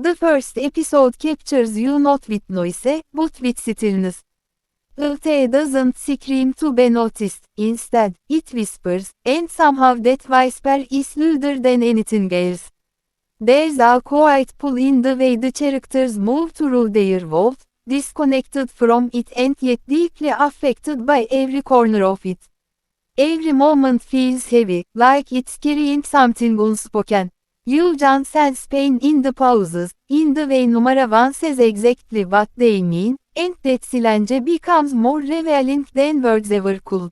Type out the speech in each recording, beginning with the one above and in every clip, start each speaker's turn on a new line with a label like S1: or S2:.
S1: The first episode captures you not with noise, but with stillness. It doesn't scream to be noticed, instead, it whispers, and somehow that whisper is louder than anything else. There's a quiet pull in the way the characters move through their world, disconnected from it and yet deeply affected by every corner of it. Every moment feels heavy, like it's carrying something unspoken. You can sense pain in the pauses, in the way numara one says exactly what they mean, and that silence becomes more revealing than words ever could.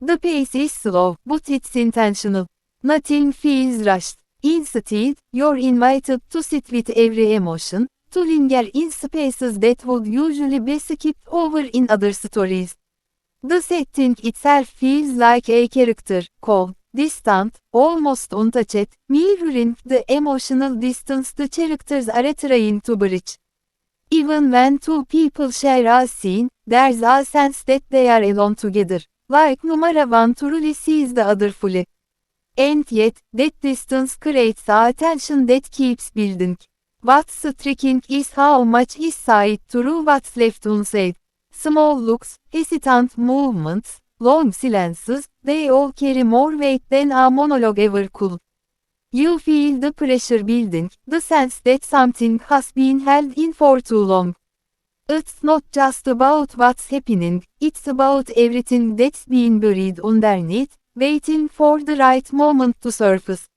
S1: The pace is slow, but it's intentional. Nothing feels rushed. Instead, you're invited to sit with every emotion, to linger in spaces that would usually be skipped over in other stories. The setting itself feels like a character, cold, distant, almost untouched, mirroring the emotional distance the characters are trying to bridge. Even when two people share a scene, there's a sense that they are alone together, like numara one truly sees the other fully. And yet, that distance creates a tension that keeps building. What's striking is how much is said through what's left unsaid. Small looks, hesitant movements, long silences, they all carry more weight than a monologue ever could. You feel the pressure building, the sense that something has been held in for too long. It's not just about what's happening, it's about everything that's been buried underneath, waiting for the right moment to surface.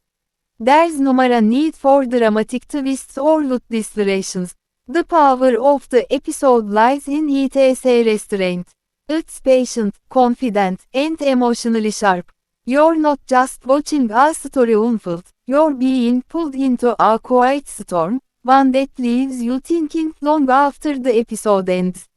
S1: There's no more need for dramatic twists or loot distractions. The power of the episode lies in its restraint. It's patient, confident, and emotionally sharp. You're not just watching a story unfold, you're being pulled into a quiet storm, one that leaves you thinking long after the episode ends.